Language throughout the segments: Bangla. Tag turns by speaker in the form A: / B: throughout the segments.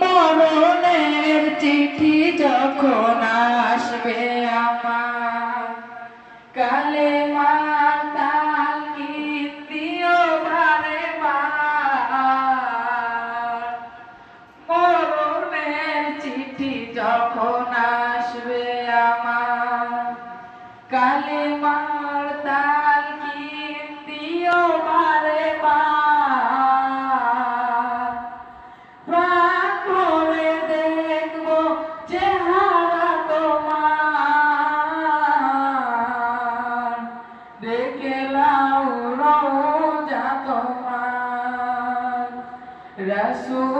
A: মরণের চিঠি যখন আসবে আমার কালে চিঠি যখন আসবে আমার কালে মাতাল রসুল্লাহ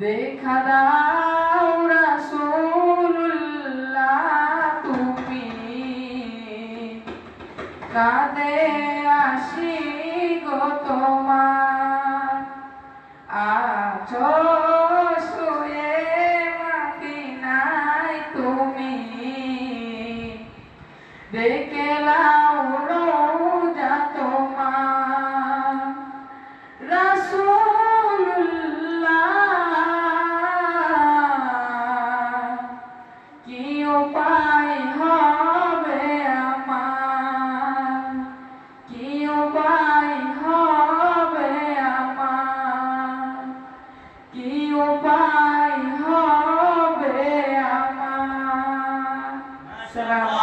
A: দেখা দাও রাসূলুল্লাহ তুমি কাঁদে আসি গো তোমার আছো শুয়ে মাদিনায় তুমি দেখে লাও السلام